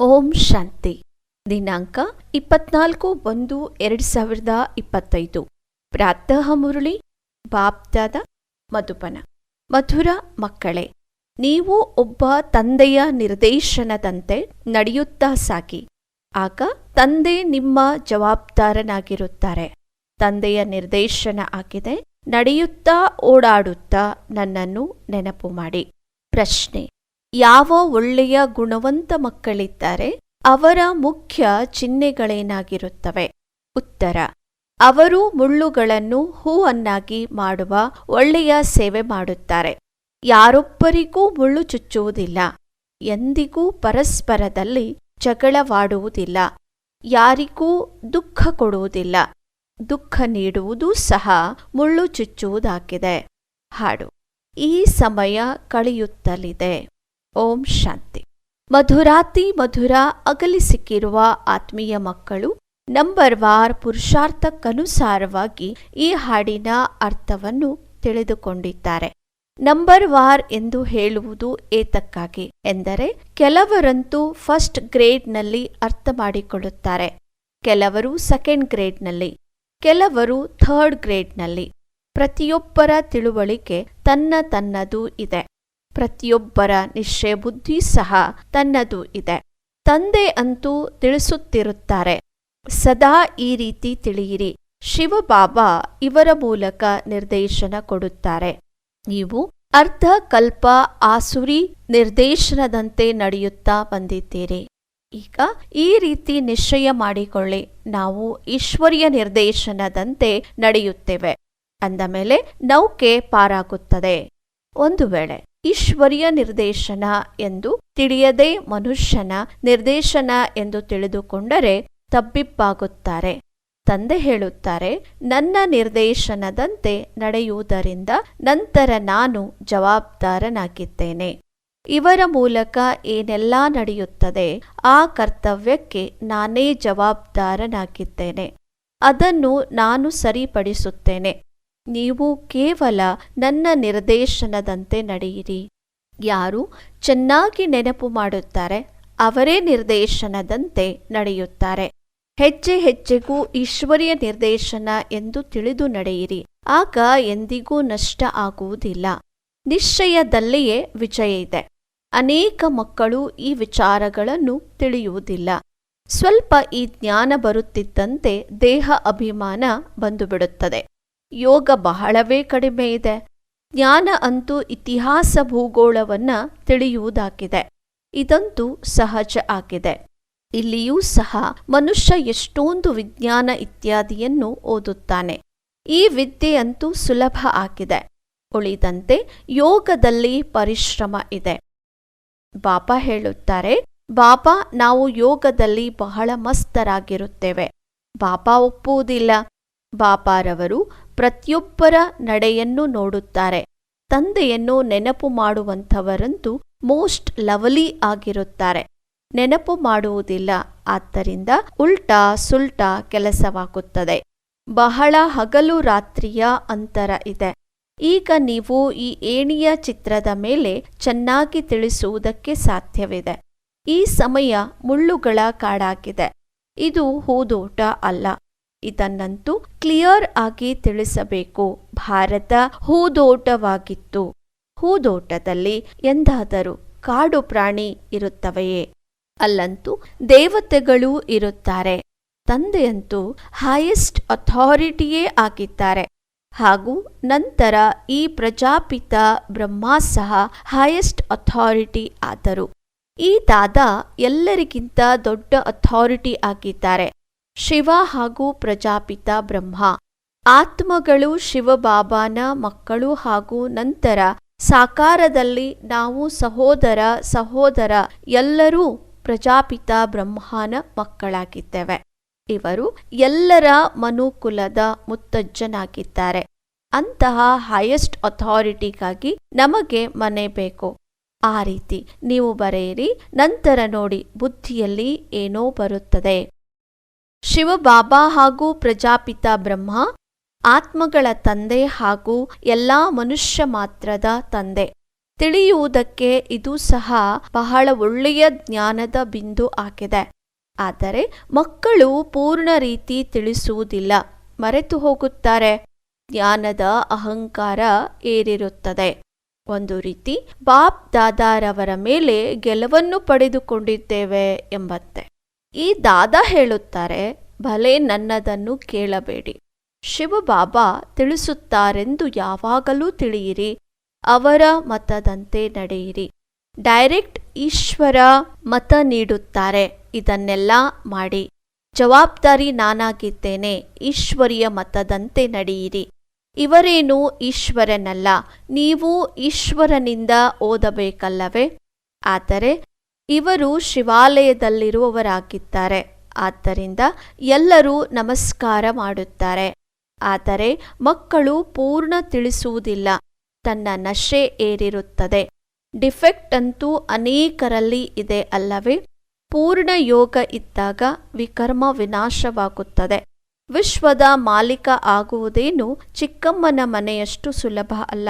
ಓಂ ಶಾಂತಿ. ದಿನಾಂಕ ಇಪ್ಪತ್ನಾಲ್ಕು ಒಂದು ಎರಡು ಸಾವಿರದ ಇಪ್ಪತ್ತೈದು. ಪ್ರಾತಃ ಮುರುಳಿ, ಬಾಪ್ದಾದ ಮಧುಪನ. ಮಧುರ ಮಕ್ಕಳೇ, ನೀವು ಒಬ್ಬ ತಂದೆಯ ನಿರ್ದೇಶನದಂತೆ ನಡೆಯುತ್ತಾ ಸಾಗಿ. ಆಗ ತಂದೆ ನಿಮ್ಮ ಜವಾಬ್ದಾರನಾಗಿರುತ್ತಾರೆ. ತಂದೆಯ ನಿರ್ದೇಶನ ಆಗಿದೆ, ನಡೆಯುತ್ತಾ ಓಡಾಡುತ್ತಾ ನನ್ನನ್ನು ನೆನಪು ಮಾಡಿ. ಪ್ರಶ್ನೆ ಯಾವ ಒಳ್ಳೆಯ ಗುಣವಂತ ಮಕ್ಕಳಿದ್ದಾರೆ, ಅವರ ಮುಖ್ಯ ಚಿಹ್ನೆಗಳೇನಾಗಿರುತ್ತವೆ? ಉತ್ತರ, ಅವರು ಮುಳ್ಳುಗಳನ್ನು ಹೂವನ್ನಾಗಿ ಮಾಡುವ ಒಳ್ಳೆಯ ಸೇವೆ ಮಾಡುತ್ತಾರೆ. ಯಾರೊಬ್ಬರಿಗೂ ಮುಳ್ಳು ಚುಚ್ಚುವುದಿಲ್ಲ, ಎಂದಿಗೂ ಪರಸ್ಪರದಲ್ಲಿ ಜಗಳವಾಡುವುದಿಲ್ಲ, ಯಾರಿಗೂ ದುಃಖ ಕೊಡುವುದಿಲ್ಲ. ದುಃಖ ನೀಡುವುದೂ ಸಹ ಮುಳ್ಳು ಚುಚ್ಚುವುದಾಗಿದೆ. ಹಾಡು, ಈ ಸಮಯ ಕಳೆಯುತ್ತಲಿದೆ. ಓಂ ಶಾಂತಿ. ಮಧುರಾತಿ ಮಧುರ ಅಗಲಿ ಸಿಕ್ಕಿರುವ ಆತ್ಮೀಯ ಮಕ್ಕಳು, ನಂಬರ್ ವಾರ್ ಪುರುಷಾರ್ಥಕ್ಕನುಸಾರವಾಗಿ ಈ ಹಾಡಿನ ಅರ್ಥವನ್ನು ತಿಳಿದುಕೊಂಡಿದ್ದಾರೆ. ನಂಬರ್ ವಾರ್ ಎಂದು ಹೇಳುವುದು ಏತಕ್ಕಾಗಿ ಎಂದರೆ, ಕೆಲವರಂತೂ ಫಸ್ಟ್ ಗ್ರೇಡ್ನಲ್ಲಿ ಅರ್ಥ ಮಾಡಿಕೊಳ್ಳುತ್ತಾರೆ. ಕೆಲವರು ಸೆಕೆಂಡ್ ಗ್ರೇಡ್ನಲ್ಲಿ, ಕೆಲವರು ಥರ್ಡ್ ಗ್ರೇಡ್ನಲ್ಲಿ. ಪ್ರತಿಯೊಬ್ಬರ ತಿಳುವಳಿಕೆ ತನ್ನ ತನ್ನದು ಇದೆ. ಪ್ರತಿಯೊಬ್ಬರ ನಿಶ್ಚಯ ಬುದ್ಧಿ ಸಹ ತನ್ನದು ಇದೆ. ತಂದೆ ಅಂತೂ ತಿಳಿಸುತ್ತಿರುತ್ತಾರೆ. ಸದಾ ಈ ರೀತಿ ತಿಳಿಯಿರಿ. ಶಿವಬಾಬಾ ಇವರ ಮೂಲಕ ನಿರ್ದೇಶನ ಕೊಡುತ್ತಾರೆ. ನೀವು ಅರ್ಧ ಕಲ್ಪ ಆಸುರಿ ನಿರ್ದೇಶನದಂತೆ ನಡೆಯುತ್ತಾ ಬಂದಿದ್ದೀರಿ. ಈಗ ಈ ರೀತಿ ನಿಶ್ಚಯ ಮಾಡಿಕೊಳ್ಳಿ. ನಾವು ಈಶ್ವರ್ಯ ನಿರ್ದೇಶನದಂತೆ ನಡೆಯುತ್ತೇವೆ. ಅಂದ ಮೇಲೆ ನೌಕೆ ಪಾರಾಗುತ್ತದೆ. ಒಂದು ವೇಳೆ ಈಶ್ವರ್ಯ ನಿರ್ದೇಶನ ಎಂದು ತಿಳಿಯದೆ ಮನುಷ್ಯನ ನಿರ್ದೇಶನ ಎಂದು ತಿಳಿದುಕೊಂಡರೆ ತಬ್ಬಿಬ್ಬಾಗುತ್ತಾರೆ. ತಂದೆ ಹೇಳುತ್ತಾರೆ, ನನ್ನ ನಿರ್ದೇಶನದಂತೆ ನಡೆಯುವುದರಿಂದ ನಂತರ ನಾನು ಜವಾಬ್ದಾರನಾಗಿದ್ದೇನೆ. ಇವರ ಮೂಲಕ ಏನೆಲ್ಲ ನಡೆಯುತ್ತದೆ, ಆ ಕರ್ತವ್ಯಕ್ಕೆ ನಾನೇ ಜವಾಬ್ದಾರನಾಗಿದ್ದೇನೆ. ಅದನ್ನು ನಾನು ಸರಿಪಡಿಸುತ್ತೇನೆ. ನೀವು ಕೇವಲ ನನ್ನ ನಿರ್ದೇಶನದಂತೆ ನಡೆಯಿರಿ. ಯಾರು ಚೆನ್ನಾಗಿ ನೆನಪು ಮಾಡುತ್ತಾರೆ, ಅವರೇ ನಿರ್ದೇಶನದಂತೆ ನಡೆಯುತ್ತಾರೆ. ಹೆಜ್ಜೆ ಹೆಜ್ಜೆಗೂ ಈಶ್ವರಿಯ ನಿರ್ದೇಶನ ಎಂದು ತಿಳಿದು ನಡೆಯಿರಿ. ಆಗ ಎಂದಿಗೂ ನಷ್ಟ ಆಗುವುದಿಲ್ಲ. ನಿಶ್ಚಯದಲ್ಲಿಯೇ ವಿಜಯ ಇದೆ. ಅನೇಕ ಮಕ್ಕಳು ಈ ವಿಚಾರಗಳನ್ನು ತಿಳಿಯುವುದಿಲ್ಲ. ಸ್ವಲ್ಪ ಈ ಜ್ಞಾನ ಬರುತ್ತಿದ್ದಂತೆ ದೇಹ ಅಭಿಮಾನ ಬಂದುಬಿಡುತ್ತದೆ. ಯೋಗ ಬಹಳವೇ ಕಡಿಮೆ ಇದೆ. ಜ್ಞಾನ ಅಂತೂ ಇತಿಹಾಸ ಭೂಗೋಳವನ್ನ ತಿಳಿಯುವುದಾಗಿದೆ. ಇದಂತೂ ಸಹಜ ಆಗಿದೆ. ಇಲ್ಲಿಯೂ ಸಹ ಮನುಷ್ಯ ಎಷ್ಟೊಂದು ವಿಜ್ಞಾನ ಇತ್ಯಾದಿಯನ್ನು ಓದುತ್ತಾನೆ. ಈ ವಿದ್ಯೆಯಂತೂ ಸುಲಭ ಆಗಿದೆ. ಉಳಿದಂತೆ ಯೋಗದಲ್ಲಿ ಪರಿಶ್ರಮ ಇದೆ. ಬಾಬಾ ಹೇಳುತ್ತಾರೆ ಬಾಬಾ ನಾವು ಯೋಗದಲ್ಲಿ ಬಹಳ ಮಸ್ತರಾಗಿರುತ್ತೇವೆ. ಬಾಬಾ ಒಪ್ಪುವುದಿಲ್ಲ. ಬಾಪಾರವರು ಪ್ರತಿಯೊಬ್ಬರ ನಡೆಯನ್ನು ನೋಡುತ್ತಾರೆ. ತಂದೆಯನ್ನು ನೆನಪು ಮಾಡುವಂಥವರಂತೂ ಮೋಸ್ಟ್ ಲವಲಿ ಆಗಿರುತ್ತಾರೆ. ನೆನಪು ಮಾಡುವುದಿಲ್ಲ, ಆದ್ದರಿಂದ ಉಲ್ಟಾ ಸುಲ್ಟಾ ಕೆಲಸವಾಗುತ್ತದೆ. ಬಹಳ ಹಗಲು ರಾತ್ರಿಯ ಅಂತರ ಇದೆ. ಈಗ ನೀವು ಈ ಏಣಿಯ ಚಿತ್ರದ ಮೇಲೆ ಚೆನ್ನಾಗಿ ತಿಳಿಸುವುದಕ್ಕೆ ಸಾಧ್ಯವಿದೆ. ಈ ಸಮಯ ಮುಳ್ಳುಗಳ ಕಾಡಾಗಿದೆ. ಇದು ಹೂದೋಟ ಅಲ್ಲ. ಇದನ್ನಂತೂ ಕ್ಲಿಯರ್ ಆಗಿ ತಿಳಿಸಬೇಕು. ಭಾರತ ಹೂದೋಟವಾಗಿತ್ತು. ಹೂದೋಟದಲ್ಲಿ ಎಂದಾದರೂ ಕಾಡು ಪ್ರಾಣಿ ಇರುತ್ತವೆಯೇ? ಅಲ್ಲಂತೂ ದೇವತೆಗಳೂ ಇರುತ್ತಾರೆ. ತಂದೆಯಂತೂ ಹೈಯೆಸ್ಟ್ ಅಥಾರಿಟಿಯೇ ಆಗಿದ್ದಾರೆ. ಹಾಗೂ ನಂತರ ಈ ಪ್ರಜಾಪಿತ ಬ್ರಹ್ಮ ಸಹ ಹೈಯೆಸ್ಟ್ ಅಥಾರಿಟಿ ಆದರು. ಈ ದಾದ ಎಲ್ಲರಿಗಿಂತ ದೊಡ್ಡ ಅಥಾರಿಟಿ ಆಗಿದ್ದಾರೆ. ಶಿವ ಹಾಗೂ ಪ್ರಜಾಪಿತ ಬ್ರಹ್ಮ. ಆತ್ಮಗಳು ಶಿವಬಾಬಾನ ಮಕ್ಕಳು ಹಾಗೂ ನಂತರ ಸಾಕಾರದಲ್ಲಿ ನಾವು ಸಹೋದರ ಸಹೋದರ ಎಲ್ಲರೂ ಪ್ರಜಾಪಿತ ಬ್ರಹ್ಮನ ಮಕ್ಕಳಾಗಿದ್ದೇವೆ. ಇವರು ಎಲ್ಲರ ಮನುಕುಲದ ಮುತ್ತಜ್ಜನಾಗಿದ್ದಾರೆ. ಅಂತಹ ಹೈಯೆಸ್ಟ್ ಅಥಾರಿಟಿಗಾಗಿ ನಮಗೆ ಮನೆ ಬೇಕು. ಆ ರೀತಿ ನೀವು ಬರೆಯಿರಿ, ನಂತರ ನೋಡಿ ಬುದ್ಧಿಯಲ್ಲಿ ಏನೋ ಬರುತ್ತದೆ. ಶಿವಬಾಬಾ ಹಾಗೂ ಪ್ರಜಾಪಿತ ಬ್ರಹ್ಮ, ಆತ್ಮಗಳ ತಂದೆ ಹಾಗೂ ಎಲ್ಲಾ ಮನುಷ್ಯ ಮಾತ್ರದ ತಂದೆ. ತಿಳಿಯುವುದಕ್ಕೆ ಇದು ಸಹ ಬಹಳ ಒಳ್ಳೆಯ ಜ್ಞಾನದ ಬಿಂದು ಆಗಿದೆ. ಆದರೆ ಮಕ್ಕಳು ಪೂರ್ಣ ರೀತಿ ತಿಳಿಸುವುದಿಲ್ಲ. ಮರೆತು ಹೋಗುತ್ತಾರೆ. ಜ್ಞಾನದ ಅಹಂಕಾರ ಏರಿರುತ್ತದೆ. ಒಂದು ರೀತಿ ಬಾಪ್ ದಾದಾರವರ ಮೇಲೆ ಗೆಲುವನ್ನು ಪಡೆದುಕೊಂಡಿದ್ದೇವೆ ಎಂಬಂತೆ. ಈ ದಾದಾ ಹೇಳುತ್ತಾರೆ, ಭಲೆ ನನ್ನದನ್ನು ಕೇಳಬೇಡಿ. ಶಿವಬಾಬಾ ತಿಳಿಸುತ್ತಾರೆಂದು ಯಾವಾಗಲೂ ತಿಳಿಯಿರಿ. ಅವರ ಮತದಂತೆ ನಡೆಯಿರಿ. ಡೈರೆಕ್ಟ್ ಈಶ್ವರ ಮತ ನೀಡುತ್ತಾರೆ. ಇದನ್ನೆಲ್ಲ ಮಾಡಿ. ಜವಾಬ್ದಾರಿ ನಾನಾಗಿದ್ದೇನೆ. ಈಶ್ವರಿಯ ಮತದಂತೆ ನಡೆಯಿರಿ. ಇವರೇನು ಈಶ್ವರನಲ್ಲ. ನೀವು ಈಶ್ವರನಿಂದ ಓದಬೇಕಲ್ಲವೇ? ಆದರೆ ಇವರು ಶಿವಾಲಯದಲ್ಲಿರುವವರಾಗಿದ್ದಾರೆ. ಆದ್ದರಿಂದ ಎಲ್ಲರೂ ನಮಸ್ಕಾರ ಮಾಡುತ್ತಾರೆ. ಆದರೆ ಮಕ್ಕಳು ಪೂರ್ಣ ತಿಳಿಸುವುದಿಲ್ಲ. ತನ್ನ ನಶೆ ಏರಿರುತ್ತದೆ. ಡಿಫೆಕ್ಟ್ ಅಂತೂ ಅನೇಕರಲ್ಲಿ ಇದೆ ಅಲ್ಲವೇ? ಪೂರ್ಣ ಯೋಗ ಇದ್ದಾಗ ವಿಕರ್ಮ ವಿನಾಶವಾಗುತ್ತದೆ. ವಿಶ್ವದ ಮಾಲೀಕ ಆಗುವುದೇನು ಚಿಕ್ಕಮ್ಮನ ಮನೆಯಷ್ಟು ಸುಲಭ ಅಲ್ಲ.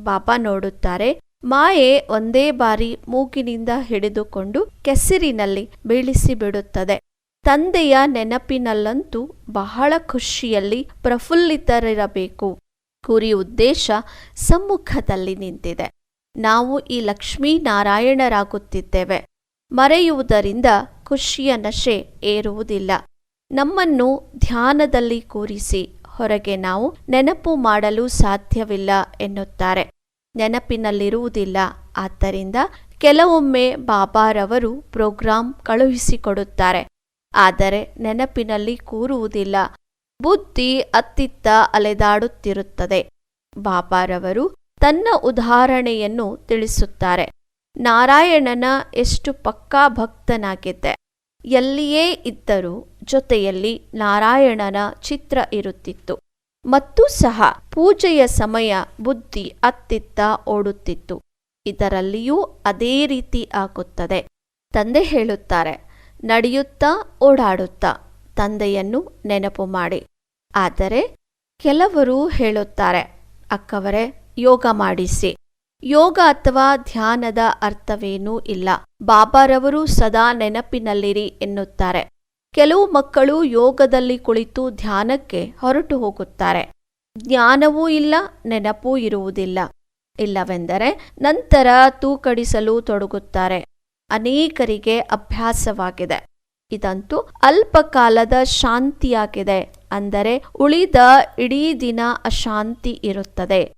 ಬಾಬಾ ನೋಡುತ್ತಾರೆ ಮಾಯೆ ಒಂದೇ ಬಾರಿ ಮೂಗಿನಿಂದ ಹಿಡಿದುಕೊಂಡು ಕೆಸರಿನಲ್ಲಿ ಬೀಳಿಸಿ ಬಿಡುತ್ತದೆ ತಂದೆಯ ನೆನಪಿನಲ್ಲಂತೂ ಬಹಳ ಖುಷಿಯಲ್ಲಿ ಪ್ರಫುಲ್ಲಿತರಿರಬೇಕು. ಗುರಿ ಉದ್ದೇಶ ಸಮ್ಮುಖದಲ್ಲಿ ನಿಂತಿದೆ. ನಾವು ಈ ಲಕ್ಷ್ಮೀನಾರಾಯಣರಾಗುತ್ತಿದ್ದೇವೆ. ಮರೆಯುವುದರಿಂದ ಖುಷಿಯ ನಶೆ ಏರುವುದಿಲ್ಲ. ನಮ್ಮನ್ನು ಧ್ಯಾನದಲ್ಲಿ ಕೂರಿಸಿ, ಹೊರಗೆ ನಾವು ನೆನಪು ಮಾಡಲು ಸಾಧ್ಯವಿಲ್ಲ ಎನ್ನುತ್ತಾರೆ. ನೆನಪಿನಲ್ಲಿರುವುದಿಲ್ಲ. ಆದ್ದರಿಂದ ಕೆಲವೊಮ್ಮೆ ಬಾಬಾರವರು ಪ್ರೋಗ್ರಾಂ ಕಳುಹಿಸಿಕೊಡುತ್ತಾರೆ. ಆದರೆ ನೆನಪಿನಲ್ಲಿ ಕೂರುವುದಿಲ್ಲ. ಬುದ್ಧಿ ಅತ್ತಿತ್ತ ಅಲೆದಾಡುತ್ತಿರುತ್ತದೆ. ಬಾಬಾರವರು ತನ್ನ ಉದಾಹರಣೆಯನ್ನು ತಿಳಿಸುತ್ತಾರೆ. ನಾರಾಯಣನ ಎಷ್ಟು ಪಕ್ಕಾ ಭಕ್ತನಾಗಿದ್ದೆ. ಎಲ್ಲಿಯೇ ಇದ್ದರೂ ಜೊತೆಯಲ್ಲಿ ನಾರಾಯಣನ ಚಿತ್ರ ಇರುತ್ತಿತ್ತು. ಮತ್ತು ಸಹ ಪೂಜೆಯ ಸಮಯ ಬುದ್ಧಿ ಅತ್ತಿತ್ತ ಓಡುತ್ತಿತ್ತು. ಇದರಲ್ಲಿಯೂ ಅದೇ ರೀತಿ ಆಗುತ್ತದೆ. ತಂದೆ ಹೇಳುತ್ತಾರೆ, ನಡೆಯುತ್ತಾ ಓಡಾಡುತ್ತಾ, ತಂದೆಯನ್ನು ನೆನಪು ಮಾಡಿ. ಆದರೆ ಕೆಲವರು ಹೇಳುತ್ತಾರೆ, ಅಕ್ಕವರೇ, ಯೋಗ ಮಾಡಿಸಿ. ಯೋಗ ಅಥವಾ ಧ್ಯಾನದ ಅರ್ಥವೇನೂ ಇಲ್ಲ. ಬಾಬಾರವರು ಸದಾ ನೆನಪಿನಲ್ಲಿರಿ ಎನ್ನುತ್ತಾರೆ. ಕೆಲವು ಮಕ್ಕಳು ಯೋಗದಲ್ಲಿ ಕುಳಿತು ಧ್ಯಾನಕ್ಕೆ ಹೊರಟು ಹೋಗುತ್ತಾರೆ. ಜ್ಞಾನವೂ ಇಲ್ಲ, ನೆನಪೂ ಇರುವುದಿಲ್ಲ. ಇಲ್ಲವೆಂದರೆ ನಂತರ ತೂಕಡಿಸಲು ತೊಡಗುತ್ತಾರೆ. ಅನೇಕರಿಗೆ ಅಭ್ಯಾಸವಾಗಿದೆ. ಇದಂತೂ ಅಲ್ಪಕಾಲದ ಶಾಂತಿಯಾಗಿದೆ. ಅಂದರೆ ಉಳಿದ ಇಡೀ ದಿನ ಅಶಾಂತಿ ಇರುತ್ತದೆ.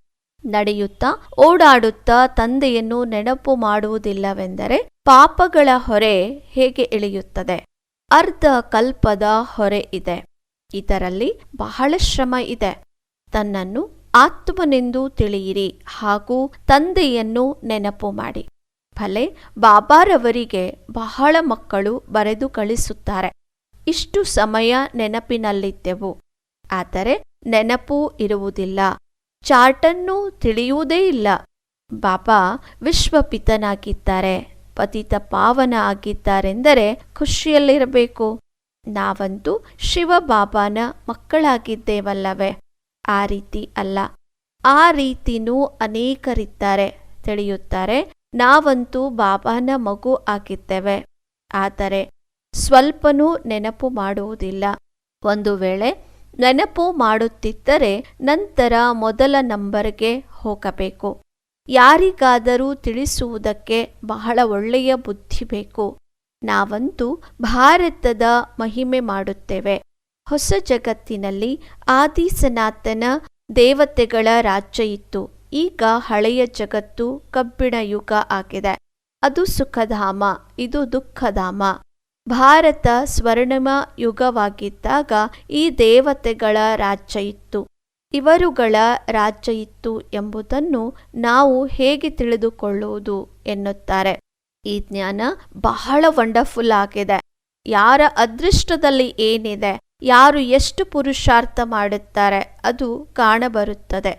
ನಡೆಯುತ್ತಾ, ಓಡಾಡುತ್ತಾ ತಂದೆಯನ್ನು ನೆನಪು ಮಾಡುವುದಿಲ್ಲವೆಂದರೆ ಪಾಪಗಳ ಹೊರೆ ಹೇಗೆ ಇಳಿಯುತ್ತದೆ? ಅರ್ಧ ಕಲ್ಪದ ಹೊರೆ ಇದೆ. ಇದರಲ್ಲಿ ಬಹಳ ಶ್ರಮ ಇದೆ. ತನ್ನನ್ನು ಆತ್ಮನೆಂದು ತಿಳಿಯಿರಿ ಹಾಗೂ ತಂದೆಯನ್ನು ನೆನಪು ಮಾಡಿ. ಭಲೆ ಬಾಬಾರವರಿಗೆ ಬಹಳ ಮಕ್ಕಳು ಬರೆದು ಕಳಿಸುತ್ತಾರೆ. ಇಷ್ಟು ಸಮಯ ನೆನಪಿನಲ್ಲಿದ್ದೆವು. ಆದರೆ ನೆನಪು ಇರುವುದಿಲ್ಲ. ಚಾರ್ಟನ್ನು ತಿಳಿಯುವುದೇ ಇಲ್ಲ. ಬಾಬಾ ವಿಶ್ವಪಿತನಾಗಿದ್ದಾರೆ. ಪತಿತ ಪಾವನ ಆಗಿದ್ದಾರೆಂದರೆ ಖುಷಿಯಲ್ಲಿರಬೇಕು. ನಾವಂತೂ ಶಿವಬಾಬಾನ ಮಕ್ಕಳಾಗಿದ್ದೇವಲ್ಲವೇ? ಆ ರೀತಿ ಅಲ್ಲ. ಆ ರೀತಿನೂ ಅನೇಕರಿದ್ದಾರೆ. ತಿಳಿಯುತ್ತಾರೆ, ನಾವಂತೂ ಬಾಬಾನ ಮಗು ಆಗಿದ್ದೇವೆ. ಆದರೆ ಸ್ವಲ್ಪನೂ ನೆನಪು ಮಾಡುವುದಿಲ್ಲ. ಒಂದು ವೇಳೆ ನೆನಪು ಮಾಡುತ್ತಿದ್ದರೆ ನಂತರ ಮೊದಲ ನಂಬರ್ಗೆ ಹೋಗಬೇಕು. ಯಾರಿಗಾದರೂ ತಿಳಿಸುವುದಕ್ಕೆ ಬಹಳ ಒಳ್ಳೆಯ ಬುದ್ಧಿ ಬೇಕು. ನಾವಂತೂ ಭಾರತದ ಮಹಿಮೆ ಮಾಡುತ್ತೇವೆ. ಹೊಸ ಜಗತ್ತಿನಲ್ಲಿ ಆದಿ ಸನಾತನ ದೇವತೆಗಳ ರಾಜ್ಯ ಇತ್ತು. ಈಗ ಹಳೆಯ ಜಗತ್ತು ಕಬ್ಬಿಣ ಯುಗ ಆಗಿದೆ. ಅದು ಸುಖಧಾಮ, ಇದು ದುಃಖಧಾಮ. ಭಾರತ ಸ್ವರ್ಣಮ ಯುಗವಾಗಿದ್ದಾಗ ಈ ದೇವತೆಗಳ ರಾಜ್ಯ ಇತ್ತು. ಇವರುಗಳ ರಾಜ್ಯ ಇತ್ತು ಎಂಬುದನ್ನು ನಾವು ಹೇಗೆ ತಿಳಿದುಕೊಳ್ಳುವುದು ಎನ್ನುತ್ತಾರೆ. ಈ ಜ್ಞಾನ ಬಹಳ ವಂಡರ್ಫುಲ್ ಆಗಿದೆ. ಯಾರ ಅದೃಷ್ಟದಲ್ಲಿ ಏನಿದೆ, ಯಾರು ಎಷ್ಟು ಪುರುಷಾರ್ಥ ಮಾಡುತ್ತಾರೆ ಅದು ಕಾಣಬರುತ್ತದೆ.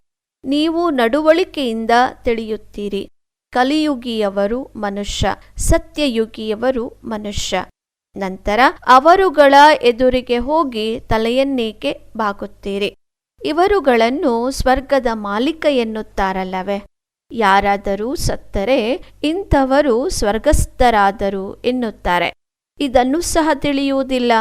ನೀವು ನಡುವಳಿಕೆಯಿಂದ ತಿಳಿಯುತ್ತೀರಿ. ಕಲಿಯುಗಿಯವರು ಮನುಷ್ಯ, ಸತ್ಯಯುಗಿಯವರು ಮನುಷ್ಯ. ನಂತರ ಅವರುಗಳ ಎದುರಿಗೆ ಹೋಗಿ ತಲೆಯನ್ನೇಕೆ ಬಾಗುತ್ತೀರಿ. ಇವರುಗಳನ್ನು ಸ್ವರ್ಗದ ಮಾಲೀಕ ಎನ್ನುತ್ತಾರಲ್ಲವೇ? ಯಾರಾದರೂ ಸತ್ತರೆ ಇಂಥವರು ಸ್ವರ್ಗಸ್ಥರಾದರು ಎನ್ನುತ್ತಾರೆ. ಇದನ್ನು ಸಹ ತಿಳಿಯುವುದಿಲ್ಲ.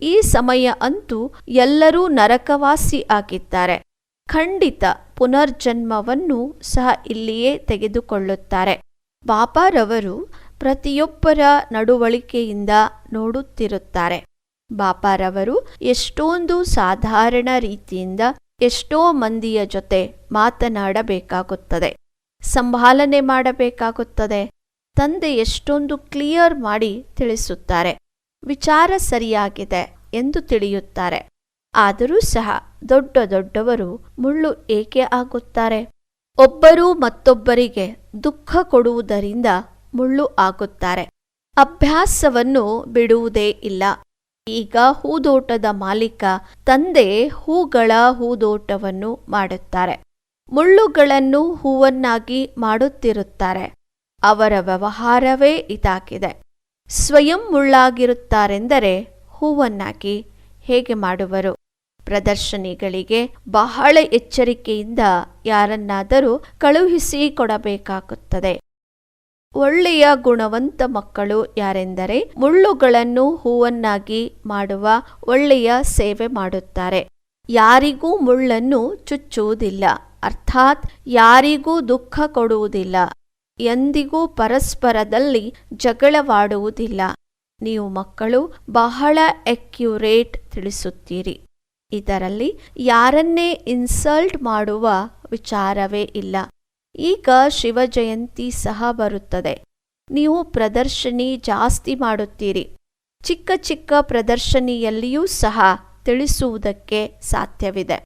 ಈ ಸಮಯ ಅಂತೂ ಎಲ್ಲರೂ ನರಕವಾಸಿ ಆಗಿದ್ದಾರೆ. ಖಂಡಿತ ಪುನರ್ಜನ್ಮವನ್ನು ಸಹ ಇಲ್ಲಿಯೇ ತೆಗೆದುಕೊಳ್ಳುತ್ತಾರೆ. ಬಾಪಾರವರು ಪ್ರತಿಯೊಬ್ಬರ ನಡುವಳಿಕೆಯಿಂದ ನೋಡುತ್ತಿರುತ್ತಾರೆ. ಬಾಪಾರವರು ಎಷ್ಟೊಂದು ಸಾಧಾರಣ ರೀತಿಯಿಂದ ಎಷ್ಟೋ ಮಂದಿಯ ಜೊತೆ ಮಾತನಾಡಬೇಕಾಗುತ್ತದೆ, ಸಂಭಾಲನೆ ಮಾಡಬೇಕಾಗುತ್ತದೆ, ತಂದೆ ಎಷ್ಟೊಂದು ಕ್ಲಿಯರ್ ಮಾಡಿ ತಿಳಿಸುತ್ತಾರೆ, ವಿಚಾರ ಸರಿಯಾಗಿದೆ ಎಂದು ತಿಳಿಯುತ್ತಾರೆ. ಆದರೂ ಸಹ ದೊಡ್ಡ ದೊಡ್ಡವರು ಮುಳ್ಳು ಏಕೆ ಆಗುತ್ತಾರೆ? ಒಬ್ಬರು ಮತ್ತೊಬ್ಬರಿಗೆ ದುಃಖ ಕೊಡುವುದರಿಂದ ಮುಳ್ಳು ಆಗುತ್ತಾರೆ. ಅಭ್ಯಾಸವನ್ನು ಬಿಡುವುದೇ ಇಲ್ಲ. ಈಗ ಹೂದೋಟದ ಮಾಲೀಕ ತಂದೆ ಹೂಗಳ ಹೂದೋಟವನ್ನು ಮಾಡುತ್ತಾರೆ. ಮುಳ್ಳುಗಳನ್ನು ಹೂವನ್ನಾಗಿ ಮಾಡುತ್ತಿರುತ್ತಾರೆ. ಅವರ ವ್ಯವಹಾರವೇ ಇದಾಗಿದೆ. ಸ್ವಯಂ ಮುಳ್ಳಾಗಿರುತ್ತಾರೆಂದರೆ ಹೂವನ್ನಾಗಿ ಹೇಗೆ ಮಾಡುವರು? ಪ್ರದರ್ಶನಿಗಳಿಗೆ ಬಹಳ ಎಚ್ಚರಿಕೆಯಿಂದ ಯಾರನ್ನಾದರೂ ಕಳುಹಿಸಿ ಕೊಡಬೇಕಾಗುತ್ತದೆ. ಒಳ್ಳೆಯ ಗುಣವಂತ ಮಕ್ಕಳು ಯಾರೆಂದರೆ ಮುಳ್ಳುಗಳನ್ನು ಹೂವನ್ನಾಗಿ ಮಾಡುವ ಒಳ್ಳೆಯ ಸೇವೆ ಮಾಡುತ್ತಾರೆ. ಯಾರಿಗೂ ಮುಳ್ಳನ್ನು ಚುಚ್ಚುವುದಿಲ್ಲ. ಅರ್ಥಾತ್ ಯಾರಿಗೂ ದುಃಖ ಕೊಡುವುದಿಲ್ಲ. ಎಂದಿಗೂ ಪರಸ್ಪರದಲ್ಲಿ ಜಗಳವಾಡುವುದಿಲ್ಲ. ನೀವು ಮಕ್ಕಳು ಬಹಳ ಎಕ್ಯುರೇಟ್ ತಿಳಿಸುತ್ತೀರಿ. ಇದರಲ್ಲಿ ಯಾರನ್ನೇ ಇನ್ಸಲ್ಟ್ ಮಾಡುವ ವಿಚಾರವೇ ಇಲ್ಲ. ಈಗ ಶಿವಜಯಂತಿ ಸಹ ಬರುತ್ತದೆ. ನೀವು ಪ್ರದರ್ಶನಿ ಜಾಸ್ತಿ ಮಾಡುತ್ತೀರಿ. ಚಿಕ್ಕ ಚಿಕ್ಕ ಪ್ರದರ್ಶನಿಯಲ್ಲಿಯೂ ಸಹ ತಿಳಿಸುವುದಕ್ಕೆ ಸಾಧ್ಯವಿದೆ.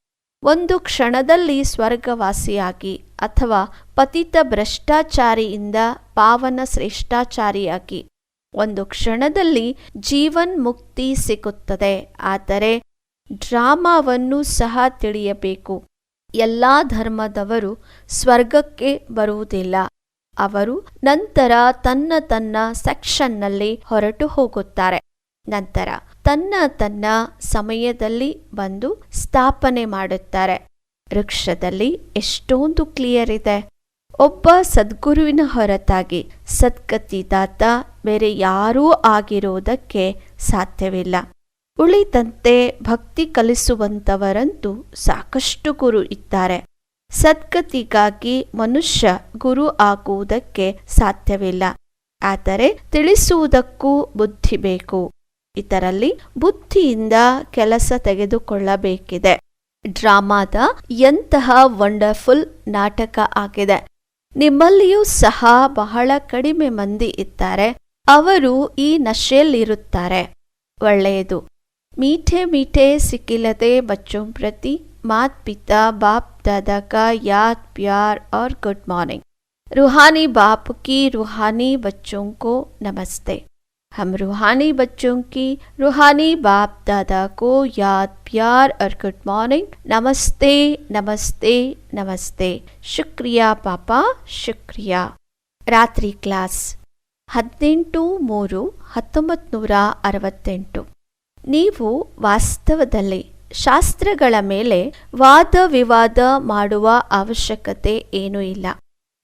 ಒಂದು ಕ್ಷಣದಲ್ಲಿ ಸ್ವರ್ಗವಾಸಿಯಾಗಿ ಅಥವಾ ಪತಿತ ಭ್ರಷ್ಟಾಚಾರಿಯಿಂದ ಪಾವನ ಶ್ರೇಷ್ಠಾಚಾರಿಯಾಗಿ ಒಂದು ಕ್ಷಣದಲ್ಲಿ ಜೀವನ್ ಮುಕ್ತಿ ಸಿಗುತ್ತದೆ ಆದರೆ ಡ್ರಾಮಾವನ್ನು ಸಹ ತಿಳಿಯಬೇಕು. ಎಲ್ಲ ಧರ್ಮದವರು ಸ್ವರ್ಗಕ್ಕೆ ಬರುವುದಿಲ್ಲ. ಅವರು ನಂತರ ತನ್ನ ತನ್ನ ಸೆಕ್ಷನ್ನಲ್ಲಿ ಹೊರಟು ಹೋಗುತ್ತಾರೆ. ನಂತರ ತನ್ನ ತನ್ನ ಸಮಯದಲ್ಲಿ ಬಂದು ಸ್ಥಾಪನೆ ಮಾಡುತ್ತಾರೆ. ವೃಕ್ಷದಲ್ಲಿ ಎಷ್ಟೊಂದು ಕ್ಲಿಯರ್ ಇದೆ. ಒಬ್ಬ ಸದ್ಗುರುವಿನ ಹೊರತಾಗಿ ಸದ್ಗತಿದಾತ ಬೇರೆ ಯಾರೂ ಆಗಿರುವುದಕ್ಕೆ ಸಾಧ್ಯವಿಲ್ಲ. ಉಳಿದಂತೆ ಭಕ್ತಿ ಕಲಿಸುವಂತವರಂತೂ ಸಾಕಷ್ಟು ಗುರು ಇದ್ದಾರೆ. ಸದ್ಗತಿಗಾಗಿ ಮನುಷ್ಯ ಗುರು ಆಗುವುದಕ್ಕೆ ಸಾಧ್ಯವಿಲ್ಲ. ಆದರೆ ತಿಳಿಸುವುದಕ್ಕೂ ಬುದ್ಧಿ ಬೇಕು. ಇದರಲ್ಲಿ ಬುದ್ಧಿಯಿಂದ ಕೆಲಸ ತೆಗೆದುಕೊಳ್ಳಬೇಕಿದೆ. ಡ್ರಾಮಾದ ಎಂತಹ ವಂಡರ್ಫುಲ್ ನಾಟಕ ಆಗಿದೆ. ನಿಮ್ಮಲ್ಲಿಯೂ ಸಹ ಬಹಳ ಕಡಿಮೆ ಮಂದಿ ಇದ್ದಾರೆ. ಅವರು ಈ ನಶೆಯಲ್ಲಿರುತ್ತಾರೆ. ಒಳ್ಳೆಯದು. मीठे मीठे सिकिलते बच्चों प्रति मात पिता बाप दादा का याद प्यार और गुड मॉर्निंग रूहानी बाप की रूहानी बच्चों को नमस्ते हम रूहानी बच्चों की रूहानी बाप दादा को याद प्यार और गुड मॉर्निंग नमस्ते नमस्ते नमस्ते शुक्रिया पापा शुक्रिया ರಾತ್ರಿ ಕ್ಲಾಸ್ ಹದಿನೆಂಟು ಮೂರು ಹತ್ತೊಂಬತ್ತು ನೂರ ಅರವತ್ತೆಂಟು ನೀವು ವಾಸ್ತವದಲ್ಲಿ ಶಾಸ್ತ್ರಗಳ ಮೇಲೆ ವಾದ ವಿವಾದ ಮಾಡುವ ಅವಶ್ಯಕತೆ ಏನೂ ಇಲ್ಲ.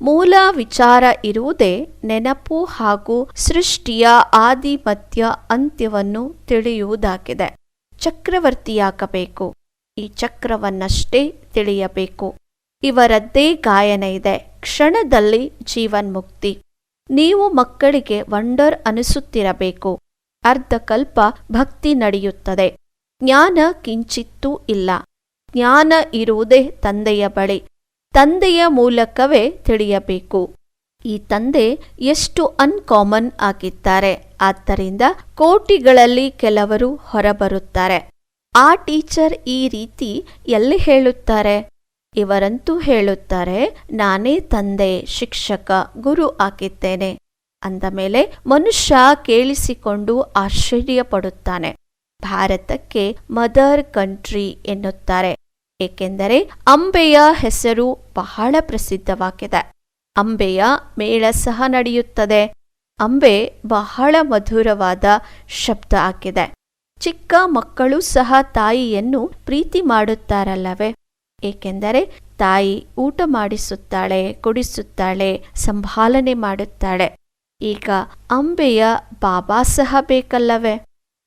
ಮೂಲ ವಿಚಾರ ಇರುವುದೇ ನೆನಪು ಹಾಗೂ ಸೃಷ್ಟಿಯ ಆದಿ ಮಧ್ಯ ಅಂತ್ಯವನ್ನು ತಿಳಿಯುವುದಾಗಿದೆ. ಚಕ್ರವರ್ತಿಯಾಗಬೇಕು. ಈ ಚಕ್ರವನ್ನಷ್ಟೇ ತಿಳಿಯಬೇಕು. ಇವರದ್ದೇ ಗಾಯನ ಇದೆ. ಕ್ಷಣದಲ್ಲಿ ಜೀವನ್ಮುಕ್ತಿ. ನೀವು ಮಕ್ಕಳಿಗೆ ವಂಡರ್ ಅನಿಸುತ್ತಿರಬೇಕು. ಅರ್ಧಕಲ್ಪ ಭಕ್ತಿ ನಡೆಯುತ್ತದೆ. ಜ್ಞಾನ ಕಿಂಚಿತ್ತೂ ಇಲ್ಲ. ಜ್ಞಾನ ಇರುವುದೇ ತಂದೆಯ ಬಳಿ. ತಂದೆಯ ಮೂಲಕವೇ ತಿಳಿಯಬೇಕು. ಈ ತಂದೆ ಎಷ್ಟು ಅನ್ಕಾಮನ್ ಆಗಿದ್ದಾರೆ. ಆದ್ದರಿಂದ ಕೋಟಿಗಳಲ್ಲಿ ಕೆಲವರು ಹೊರಬರುತ್ತಾರೆ. ಆ ಟೀಚರ್ ಈ ರೀತಿ ಎಲ್ಲಿ ಹೇಳುತ್ತಾರೆ? ಇವರಂತೂ ಹೇಳುತ್ತಾರೆ, ನಾನೇ ತಂದೆ, ಶಿಕ್ಷಕ, ಗುರು ಆಗಿದ್ದೇನೆ. ಅಂದ ಮೇಲೆ ಮನುಷ್ಯ ಕೇಳಿಸಿಕೊಂಡು ಆಶ್ಚರ್ಯಪಡುತ್ತಾನೆ. ಭಾರತಕ್ಕೆ ಮದರ್ ಕಂಟ್ರಿ ಎನ್ನುತ್ತಾರೆ. ಏಕೆಂದರೆ ಅಂಬೆಯ ಹೆಸರು ಬಹಳ ಪ್ರಸಿದ್ಧವಾಗಿದೆ. ಅಂಬೆಯ ಮೇಳ ಸಹ ನಡೆಯುತ್ತದೆ. ಅಂಬೆ ಬಹಳ ಮಧುರವಾದ ಶಬ್ದ ಆಗಿದೆ. ಚಿಕ್ಕ ಮಕ್ಕಳು ಸಹ ತಾಯಿಯನ್ನು ಪ್ರೀತಿ ಮಾಡುತ್ತಾರಲ್ಲವೇ? ಏಕೆಂದರೆ ತಾಯಿ ಊಟ ಮಾಡಿಸುತ್ತಾಳೆ, ಕುಡಿಸುತ್ತಾಳೆ, ಸಂಭಾಲನೆ ಮಾಡುತ್ತಾಳೆ. ಈಗ ಅಂಬೆಯ ಬಾಬಾ ಸಹ ಬೇಕಲ್ಲವೇ?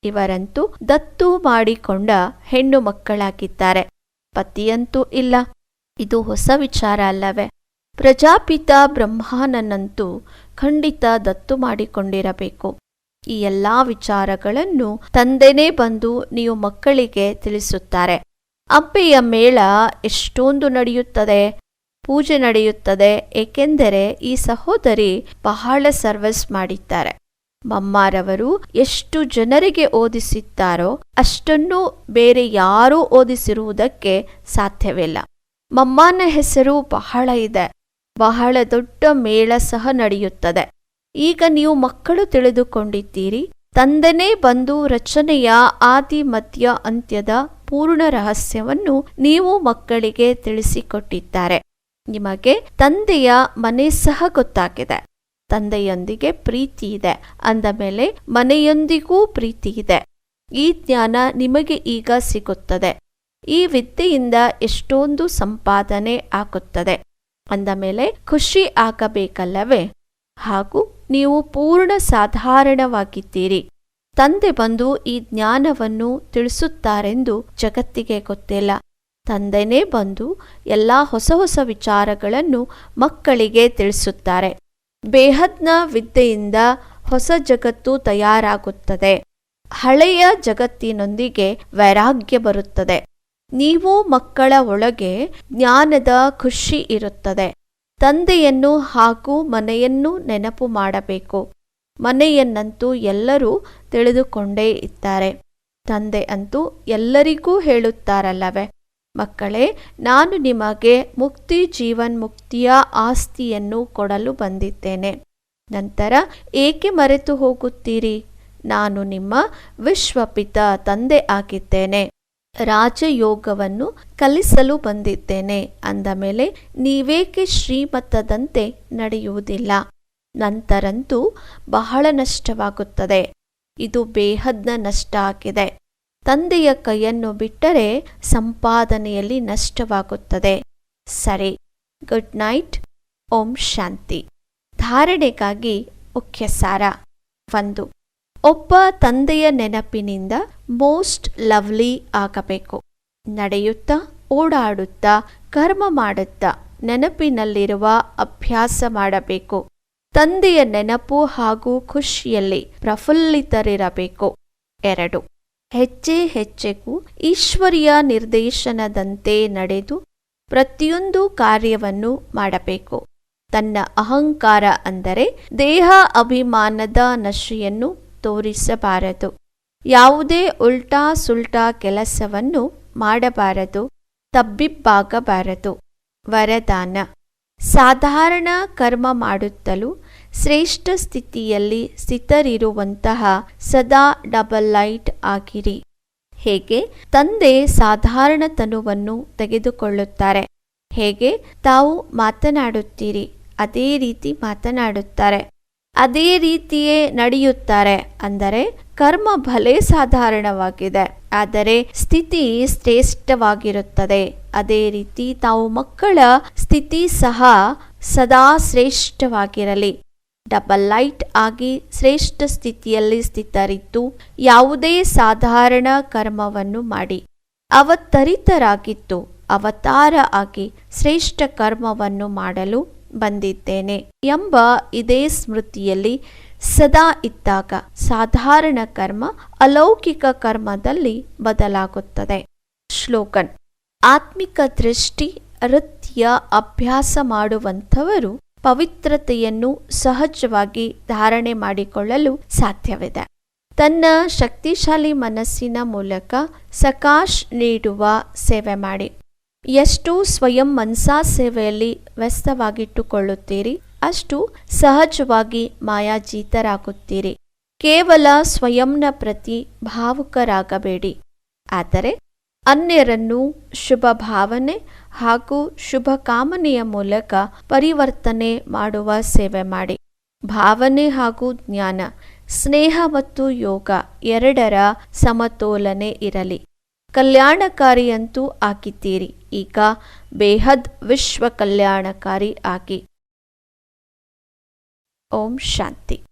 ಇವರಂತೂ ದತ್ತು ಮಾಡಿಕೊಂಡ ಹೆಣ್ಣು ಮಕ್ಕಳಾಗಿದ್ದಾರೆ. ಪತಿಯಂತೂ ಇಲ್ಲ. ಇದು ಹೊಸ ವಿಚಾರ ಅಲ್ಲವೇ? ಪ್ರಜಾಪಿತ ಬ್ರಹ್ಮಾನನಂತೂ ಖಂಡಿತ ದತ್ತು ಮಾಡಿಕೊಂಡಿರಬೇಕು. ಈ ಎಲ್ಲ ವಿಚಾರಗಳನ್ನು ತಂದೆನೇ ಬಂದು ನೀವು ಮಕ್ಕಳಿಗೆ ತಿಳಿಸುತ್ತಾರೆ. ಅಂಬೆಯ ಮೇಳ ಎಷ್ಟೊಂದು ನಡೆಯುತ್ತದೆ? ಪೂಜೆ ನಡೆಯುತ್ತದೆ, ಏಕೆಂದರೆ ಈ ಸಹೋದರಿ ಬಹಳ ಸರ್ವಿಸ್ ಮಾಡಿದ್ದಾರೆ. ಮಮ್ಮಾರವರು ಎಷ್ಟು ಜನರಿಗೆ ಓದಿಸಿದ್ದಾರೋ ಅಷ್ಟನ್ನು ಬೇರೆ ಯಾರೂ ಓದಿಸಿರುವುದಕ್ಕೆ ಸಾಧ್ಯವಿಲ್ಲ. ಮಮ್ಮಾನ ಹೆಸರು ಬಹಳ ಇದೆ, ಬಹಳ ದೊಡ್ಡ ಮೇಳ ಸಹ ನಡೆಯುತ್ತದೆ. ಈಗ ನೀವು ಮಕ್ಕಳು ತಿಳಿದುಕೊಂಡಿದ್ದೀರಿ, ತಂದನೇ ಬಂದು ರಚನೆಯ ಆದಿ, ಮಧ್ಯ, ಅಂತ್ಯದ ಪೂರ್ಣ ರಹಸ್ಯವನ್ನು ನೀವು ಮಕ್ಕಳಿಗೆ ತಿಳಿಸಿಕೊಟ್ಟಿದ್ದಾರೆ. ನಿಮಗೆ ತಂದೆಯ ಮನೆ ಸಹ ಗೊತ್ತಾಗಿದೆ. ತಂದೆಯೊಂದಿಗೆ ಪ್ರೀತಿ ಇದೆ. ಅಂದ ಮೇಲೆ ಮನೆಯೊಂದಿಗೂ ಪ್ರೀತಿ ಇದೆ. ಈ ಜ್ಞಾನ ನಿಮಗೆ ಈಗ ಸಿಗುತ್ತದೆ. ಈ ವಿದ್ಯೆಯಿಂದ ಎಷ್ಟೊಂದು ಸಂಪಾದನೆ ಆಗುತ್ತದೆ. ಅಂದ ಮೇಲೆ ಖುಷಿ ಆಗಬೇಕಲ್ಲವೇ? ಹಾಗೂ ನೀವು ಪೂರ್ಣ ಸಾಧಾರಣವಾಗಿದ್ದೀರಿ. ತಂದೆ ಬಂದು ಈ ಜ್ಞಾನವನ್ನು ತಿಳಿಸುತ್ತಾರೆಂದು ಜಗತ್ತಿಗೆ ಗೊತ್ತಿಲ್ಲ. ತಂದೆನೇ ಬಂದು ಎಲ್ಲ ಹೊಸ ಹೊಸ ವಿಚಾರಗಳನ್ನು ಮಕ್ಕಳಿಗೆ ತಿಳಿಸುತ್ತಾರೆ. ಬೇಹದ್ನ ವಿದ್ಯೆಯಿಂದ ಹೊಸ ಜಗತ್ತು ತಯಾರಾಗುತ್ತದೆ. ಹಳೆಯ ಜಗತ್ತಿನೊಂದಿಗೆ ವೈರಾಗ್ಯ ಬರುತ್ತದೆ. ನೀವು ಮಕ್ಕಳ ಒಳಗೆ ಜ್ಞಾನದ ಖುಷಿ ಇರುತ್ತದೆ. ತಂದೆಯನ್ನು ಹಾಗೂ ಮನೆಯನ್ನು ನೆನಪು ಮಾಡಬೇಕು. ಮನೆಯನ್ನಂತೂ ಎಲ್ಲರೂ ತಿಳಿದುಕೊಂಡೇ ಇದ್ದಾರೆ. ತಂದೆ ಅಂತೂ ಎಲ್ಲರಿಗೂ ಹೇಳುತ್ತಾರಲ್ಲವೇ? ಮಕ್ಕಳೇ, ನಾನು ನಿಮಗೆ ಮುಕ್ತಿ ಜೀವನ್ ಮುಕ್ತಿಯ ಆಸ್ತಿಯನ್ನು ಕೊಡಲು ಬಂದಿದ್ದೇನೆ. ನಂತರ ಏಕೆ ಮರೆತು ಹೋಗುತ್ತೀರಿ? ನಾನು ನಿಮ್ಮ ವಿಶ್ವಪಿತ ತಂದೆ ಆಗಿದ್ದೇನೆ. ರಾಜಯೋಗವನ್ನು ಕಲಿಸಲು ಬಂದಿದ್ದೇನೆ. ಅಂದ ಮೇಲೆ, ನೀವೇಕೆ ಶ್ರೀಮತದಂತೆ ನಡೆಯುವುದಿಲ್ಲ? ನಂತರಂತೂ ಬಹಳ ನಷ್ಟವಾಗುತ್ತದೆ. ಇದು ಬೇಹದ್ನ ನಷ್ಟ ಆಗಿದೆ. ತಂದೆಯ ಕೈಯನ್ನು ಬಿಟ್ಟರೆ ಸಂಪಾದನೆಯಲ್ಲಿ ನಷ್ಟವಾಗುತ್ತದೆ. ಸರಿ, ಗುಡ್ ನೈಟ್, ಓಂ ಶಾಂತಿ. ಧಾರಣೆಗಾಗಿ ಮುಖ್ಯ ಸಾರ ಒಂದು, ಒಬ್ಬ ತಂದೆಯ ನೆನಪಿನಿಂದ ಮೋಸ್ಟ್ ಲವ್ಲಿ ಆಗಬೇಕು. ನಡೆಯುತ್ತಾ, ಓಡಾಡುತ್ತಾ, ಕರ್ಮ ಮಾಡುತ್ತಾ, ನೆನಪಿನಲ್ಲಿರುವ ಅಭ್ಯಾಸ ಮಾಡಬೇಕು. ತಂದೆಯ ನೆನಪು ಹಾಗೂ ಖುಷಿಯಲ್ಲಿ ಪ್ರಫುಲ್ಲಿತರಿರಬೇಕು. ಎರಡು ಹೆಜ್ಜೆ ಹೆಜ್ಜೆಗೂ ಈಶ್ವರಿಯ ನಿರ್ದೇಶನದಂತೆ ನಡೆದು ಪ್ರತಿಯೊಂದು ಕಾರ್ಯವನ್ನು ಮಾಡಬೇಕು. ತನ್ನ ಅಹಂಕಾರ ಅಂದರೆ ದೇಹ ಅಭಿಮಾನದ ನಶೆಯನ್ನು ತೋರಿಸಬಾರದು. ಯಾವುದೇ ಉಲ್ಟಾ ಸುಲ್ಟಾ ಕೆಲಸವನ್ನು ಮಾಡಬಾರದು, ತಬ್ಬಿಬ್ಬಾಗಬಾರದು. ವರದಾನ. ಸಾಧಾರಣ ಕರ್ಮ ಮಾಡುತ್ತಲೂ ಶ್ರೇಷ್ಠ ಸ್ಥಿತಿಯಲ್ಲಿ ಸ್ಥಿತರಿರುವಂತಹ ಸದಾ ಡಬಲ್ ಲೈಟ್ ಆಗಿರಿ. ಹೇಗೆ? ತಂದೆ ಸಾಧಾರಣ ತನುವನ್ನು ತೆಗೆದುಕೊಳ್ಳುತ್ತಾರೆ. ಹೇಗೆ? ತಾವು ಮಾತನಾಡುತ್ತೀರಿ. ಅದೇ ರೀತಿ ಮಾತನಾಡುತ್ತಾರೆ. ಅದೇ ರೀತಿಯೇ ನಡೆಯುತ್ತಾರೆ. ಅಂದರೆ, ಕರ್ಮ ಭಲೆ ಸಾಧಾರಣವಾಗಿದೆ. ಆದರೆ, ಸ್ಥಿತಿ ಶ್ರೇಷ್ಠವಾಗಿರುತ್ತದೆ. ಅದೇ ರೀತಿ ತಾವು ಮಕ್ಕಳ ಸ್ಥಿತಿ ಸಹ ಸದಾ ಶ್ರೇಷ್ಠವಾಗಿರಲಿ. ಡಬಲ್ ಲೈಟ್ ಆಗಿ ಶ್ರೇಷ್ಠ ಸ್ಥಿತಿಯಲ್ಲಿ ಸ್ಥಿತರಿದ್ದು, ಯಾವುದೇ ಸಾಧಾರಣ ಕರ್ಮವನ್ನು ಮಾಡಿ. ಅವತರಿತರಾಗಿತ್ತು ಅವತಾರ ಆಗಿ ಶ್ರೇಷ್ಠ ಕರ್ಮವನ್ನು ಮಾಡಲು ಬಂದಿದ್ದೇನೆ ಎಂಬ ಇದೇ ಸ್ಮೃತಿಯಲ್ಲಿ ಸದಾ ಇದ್ದಾಗ ಸಾಧಾರಣ ಕರ್ಮ ಅಲೌಕಿಕ ಕರ್ಮದಲ್ಲಿ ಬದಲಾಗುತ್ತದೆ. ಶ್ಲೋಕನ್. ಆತ್ಮಿಕ ದೃಷ್ಟಿ ವೃತ್ತಿಯ ಅಭ್ಯಾಸ ಮಾಡುವಂಥವರು ಪವಿತ್ರತೆಯನ್ನು ಸಹಜವಾಗಿ ಧಾರಣೆ ಮಾಡಿಕೊಳ್ಳಲು ಸಾಧ್ಯವಿದೆ. ತನ್ನ ಶಕ್ತಿಶಾಲಿ ಮನಸ್ಸಿನ ಮೂಲಕ ಸಕಾಶ್ ನೀಡುವ ಸೇವೆ ಮಾಡಿ. ಎಷ್ಟು ಸ್ವಯಂ ಮನ್ಸಾ ಸೇವೆಯಲ್ಲಿ ವ್ಯಸ್ತವಾಗಿಟ್ಟುಕೊಳ್ಳುತ್ತೀರಿ, ಅಷ್ಟು ಸಹಜವಾಗಿ ಮಾಯಾಜೀತರಾಗುತ್ತೀರಿ. ಕೇವಲ ಸ್ವಯಂನ ಪ್ರತಿ ಭಾವುಕರಾಗಬೇಡಿ. ಆದರೆ ಅನ್ಯರನ್ನು ಶುಭ ಭಾವನೆ ಹಾಗೂ ಶುಭ ಕಾಮನೆಯ ಮೂಲಕ ಪರಿವರ್ತನೆ ಮಾಡುವ ಸೇವೆ ಮಾಡಿ. ಭಾವನೆ ಹಾಗೂ ಜ್ಞಾನ, ಸ್ನೇಹ ಮತ್ತು ಯೋಗ ಎರಡರ ಸಮತೋಲನೆ ಇರಲಿ. ಕಲ್ಯಾಣಕಾರಿಯಂತೂ ಆಕಿತ್ತೀರಿ ಈಗ ಬೇಹದ್ ವಿಶ್ವ ಕಲ್ಯಾಣಕಾರಿ ಆಗಿ. ಓಂ ಶಾಂತಿ.